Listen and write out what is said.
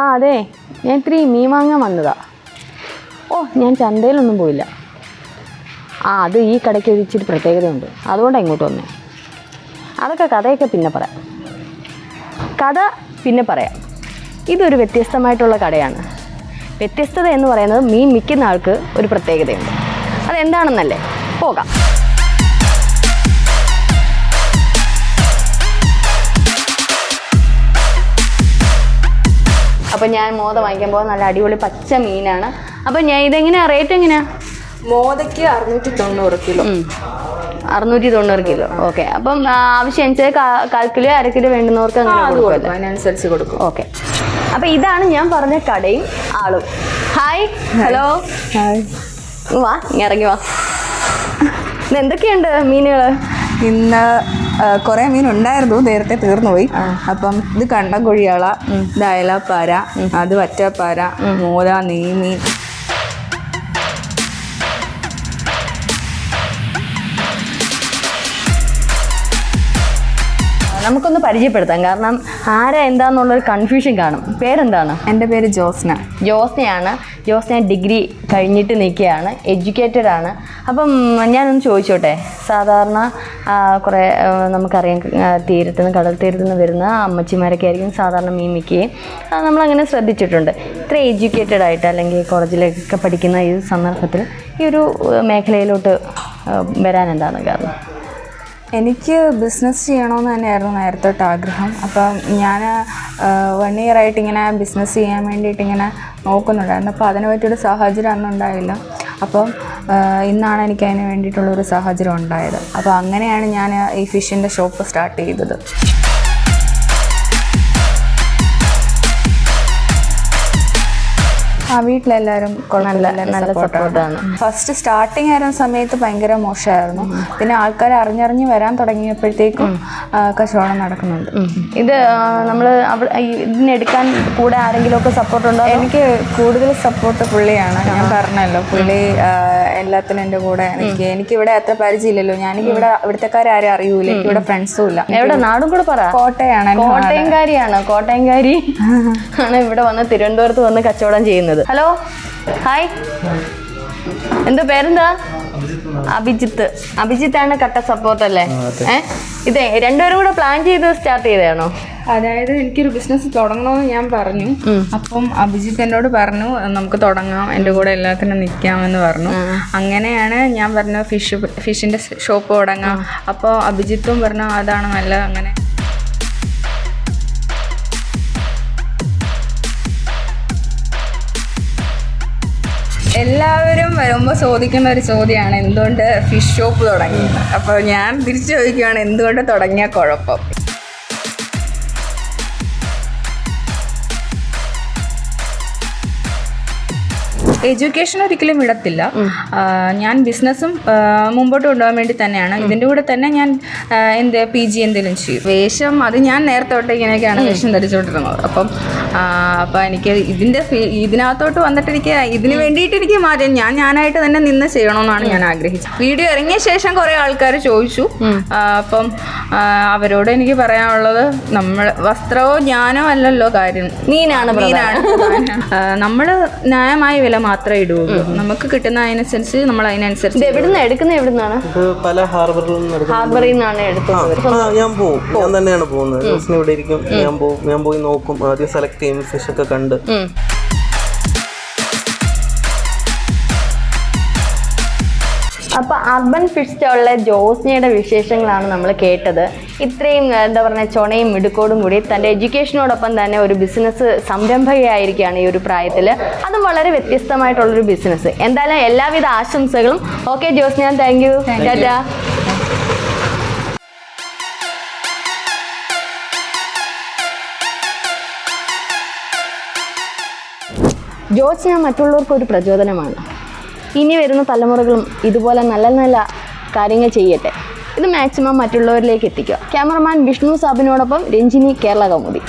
ആ അതെ. ഞാൻ ഇത്തിരി മീൻ വാങ്ങാൻ വന്നതാ. ഓ ഞാൻ ചന്തയിലൊന്നും പോയില്ല. ആ അത് ഈ കടയ്ക്ക് ഒരു പ്രത്യേകതയുണ്ട്. അതുകൊണ്ടാണ് ഇങ്ങോട്ട് വന്നേ. അതൊക്കെ കഥയൊക്കെ പിന്നെ പറയാം. കഥ പിന്നെ പറയാം. ഇതൊരു വ്യത്യസ്തമായിട്ടുള്ള കടയാണ്. വ്യത്യസ്തത എന്ന് പറയുന്നത് മീൻ വിൽക്കുന്ന ആൾക്ക് ഒരു പ്രത്യേകതയുണ്ട്. അതെന്താണെന്നല്ലേ? പോകാം. അപ്പം ഞാൻ മോദ വാങ്ങിക്കാൻ പോകുന്ന നല്ല അടിപൊളി പച്ച മീനാണ്. അപ്പം ഞാൻ ഇതെങ്ങനെയാ റേറ്റ് എങ്ങനെയാ? മോതയ്ക്ക് അറുന്നൂറ്റി തൊണ്ണൂറ് കിലോ. അറുന്നൂറ്റി തൊണ്ണൂറ് കിലോ. ഓക്കെ. അപ്പം ആവശ്യം അനുസരിച്ച് കാൽ കിലോ അര കിലോ വേണ്ടുന്നവർക്ക് അങ്ങനെ അതിനനുസരിച്ച് കൊടുക്കും. ഓക്കെ. അപ്പം ഇതാണ് ഞാൻ പറഞ്ഞ കടയും ആളും. ഹായ്. ഹലോ. വാ ഇറങ്ങി വാ. ഇത് എന്തൊക്കെയുണ്ട് മീനുകൾ ഇന്ന് കുറെ മീൻ ഉണ്ടായിരുന്നു നേരത്തെ തീർന്നുപോയി. അപ്പം ഇത് കണ്ടം കൊഴിയാള ഇത് അയലാപ്പാര അത് വറ്റപ്പാര മൂല നെയ്മീൻ നമുക്കൊന്ന് പരിചയപ്പെടുത്താം. കാരണം ആരാ എന്താന്നുള്ളൊരു കൺഫ്യൂഷൻ കാണും. പേരെന്താണ്? എന്റെ പേര് ജോസ്ന. ജോസ്നയാണ്. ജോസ്ന ഡിഗ്രി കഴിഞ്ഞിട്ട് നിൽക്കുകയാണ്. എഡ്യൂക്കേറ്റഡ് ആണ്. അപ്പം ഞാനൊന്ന് ചോദിച്ചോട്ടെ? സാധാരണ കുറേ നമുക്കറിയാം തീരത്ത് നിന്ന് കടൽ തീരത്ത് നിന്ന് വരുന്ന അമ്മച്ചിമാരൊക്കെ ആയിരിക്കും സാധാരണ മീൻ വിൽക്കുകയും. അത് നമ്മളങ്ങനെ ശ്രദ്ധിച്ചിട്ടുണ്ട്. ഇത്ര എഡ്യൂക്കേറ്റഡ് ആയിട്ട് അല്ലെങ്കിൽ കോളേജിലൊക്കെ പഠിക്കുന്ന ഈ സന്ദർഭത്തിൽ ഈ ഒരു മേഖലയിലോട്ട് വരാൻ എന്താണ് കാരണം? എനിക്ക് ബിസിനസ് ചെയ്യണമെന്ന് തന്നെയായിരുന്നു നേരത്തെ തൊട്ട് ആഗ്രഹം. അപ്പം ഞാൻ വൺ ഇയർ ആയിട്ട് ഇങ്ങനെ ബിസിനസ് ചെയ്യാൻ വേണ്ടിയിട്ട് ഇങ്ങനെ നോക്കുന്നുണ്ടായിരുന്നു. അപ്പോൾ അതിനു പറ്റിയൊരു സാഹചര്യം അന്ന് ഉണ്ടായില്ല. അപ്പം ഇന്നാണ് എനിക്ക് അതിന് വേണ്ടിയിട്ടുള്ളൊരു സാഹചര്യം ഉണ്ടായത്. അപ്പോൾ അങ്ങനെയാണ് ഞാൻ ഈ ഫിഷിന്റെ ഷോപ്പ് സ്റ്റാർട്ട് ചെയ്തത്. ആ വീട്ടിലെല്ലാവരും നല്ല നല്ല സപ്പോർട്ടാണ് ഫസ്റ്റ് സ്റ്റാർട്ടിങ് ആയിരുന്ന സമയത്ത് ഭയങ്കര മോശമായിരുന്നു. പിന്നെ ആൾക്കാർ അറിഞ്ഞറിഞ്ഞ് വരാൻ തുടങ്ങിയപ്പോഴത്തേക്കും കച്ചവടം നടക്കുന്നുണ്ട്. ഇത് നമ്മൾ ഇതിനെടുക്കാൻ കൂടെ ആരെങ്കിലുമൊക്കെ സപ്പോർട്ട് ഉണ്ടോ എനിക്ക് കൂടുതൽ സപ്പോർട്ട് പുള്ളിയാണ്. ഞാൻ പറഞ്ഞല്ലോ പുള്ളി എല്ലാത്തിനും എന്റെ കൂടെ എനിക്ക് എനിക്ക് ഇവിടെ അത്ര പരിചയമില്ലല്ലോ. ഞാൻ ഇവിടെ ഇവിടുത്തെക്കാരെ ആരും അറിയൂല. എനിക്കിവിടെ ഫ്രണ്ട്സും ഇല്ല. എവിടെ? നാടും കൂടെ പറ. കോട്ടയാണ്. കോട്ടയംകാരിയാണ് കോട്ടയംകാരി. ആണ് ഇവിടെ വന്ന് തിരുവനന്തപുരത്ത് വന്ന് കച്ചവടം ചെയ്യുന്നത്. Hello hi. എന്താ പേരെന്താ? അഭിജിത്ത്. അഭിജിത്താണ് കട്ട സപ്പോർട്ട് അല്ലേ? ഏഹ് ഇതേ രണ്ടുപേരും കൂടെ പ്ലാൻ ചെയ്ത് സ്റ്റാർട്ട് ചെയ്തതാണോ? അതായത് എനിക്കൊരു ബിസിനസ് തുടങ്ങണമെന്ന് ഞാൻ പറഞ്ഞു. അപ്പം അഭിജിത്ത് എന്നോട് പറഞ്ഞു നമുക്ക് തുടങ്ങാം. എന്റെ കൂടെ എല്ലാത്തിനും നിൽക്കാമെന്ന് പറഞ്ഞു. അങ്ങനെയാണ് ഞാൻ പറഞ്ഞു ഫിഷ് ഫിഷിന്റെ ഷോപ്പ് തുടങ്ങാം. അപ്പോൾ അഭിജിത്തും പറഞ്ഞു അതാണ് നല്ലത്. അങ്ങനെ എല്ലാവരും വരുമ്പോൾ ചോദിക്കുന്ന ഒരു ചോദ്യമാണ് എന്തുകൊണ്ട് ഫിഷ് ഷോപ്പ് തുടങ്ങി? അപ്പോൾ ഞാൻ തിരിച്ചു ചോദിക്കുകയാണ് എന്തുകൊണ്ട് തുടങ്ങിയ കുഴപ്പം? എഡ്യൂക്കേഷൻ ഒരിക്കലും വിടത്തില്ല. ഞാൻ ബിസിനസ്സും മുമ്പോട്ട് കൊണ്ടുപോകാൻ വേണ്ടി തന്നെയാണ്. ഇതിന്റെ കൂടെ തന്നെ ഞാൻ എന്ത് പി ജി എന്തെങ്കിലും ചെയ്യും. വേഷം അത് ഞാൻ നേരത്തെ തൊട്ട് ഇങ്ങനെയൊക്കെയാണ് വേഷം ധരിച്ചുകൊണ്ടിരുന്നത്. അപ്പം ആ, അപ്പം എനിക്ക് ഇതിന്റെ ഫീ- ഇതിനകത്തോട്ട് വന്നിട്ട് എനിക്ക് ഇതിന് വേണ്ടിയിട്ട് എനിക്ക് മാറ്റം ഞാൻ ഞാനായിട്ട് തന്നെ നിന്ന് ചെയ്യണമെന്നാണ് ഞാൻ ആഗ്രഹിച്ചത്. വീഡിയോ ഇറങ്ങിയ ശേഷം കുറേ ആൾക്കാർ ചോദിച്ചു. അപ്പം അവരോട് എനിക്ക് പറയാനുള്ളത് നമ്മൾ വസ്ത്രമോ ജ്ഞാനോ അല്ലല്ലോ കാര്യം. മീനാണ് മീനാണ് നമ്മൾ ന്യായമായ വില മാത്രമേ ഇടുകയുള്ളൂ. നമുക്ക് കിട്ടുന്ന അതിനനുസരിച്ച് നമ്മൾ ഇത് അതിനനുസരിച്ച് എവിടുന്ന് എടുക്കുന്നത് എവിടുന്നാണ്? ഇത് പല ഹാർബറിൽ നിന്ന് ഹാർബറിൽ നിന്നാണ് എടുക്കുന്നത് ഞാൻ പോകും ഞാൻ തന്നെയാണ് പോകുന്നത്. ഇവിടെ ഇരിക്കും. ഞാൻ പോകും ഞാൻ പോയി നോക്കും. ആദ്യം സെലക്ട് ചെയ്യും ഫിഷ് ഒക്കെ കണ്ട്. അപ്പൊ അർബൻ ഫിഷ് സ്റ്റോളിലെ ജോസ്നയുടെ വിശേഷങ്ങളാണ് നമ്മൾ കേട്ടത്. ഇത്രയും എന്താ പറയുക ചൊണയും മിടുക്കോടും കൂടി തന്റെ എഡ്യൂക്കേഷനോടൊപ്പം തന്നെ ഒരു ബിസിനസ് സംരംഭകയായിരിക്കുകയാണ് ഈ ഒരു പ്രായത്തിൽ അതും വളരെ വ്യത്യസ്തമായിട്ടുള്ളൊരു ബിസിനസ്. എന്തായാലും എല്ലാവിധ ആശംസകളും. Okay Josna thank you tata. Josna മറ്റുള്ളവർക്ക് ഒരു പ്രചോദനമാണ്. ഇനി വരുന്ന തലമുറകളും ഇതുപോലെ നല്ല നല്ല കാര്യങ്ങൾ ചെയ്യട്ടെ. ഇത് മാക്സിമം മറ്റുള്ളവരിലേക്ക് എത്തിക്കുക. ക്യാമറമാൻ വിഷ്ണു സാബിനോടൊപ്പം രഞ്ജിനി കേരള കൗമുദി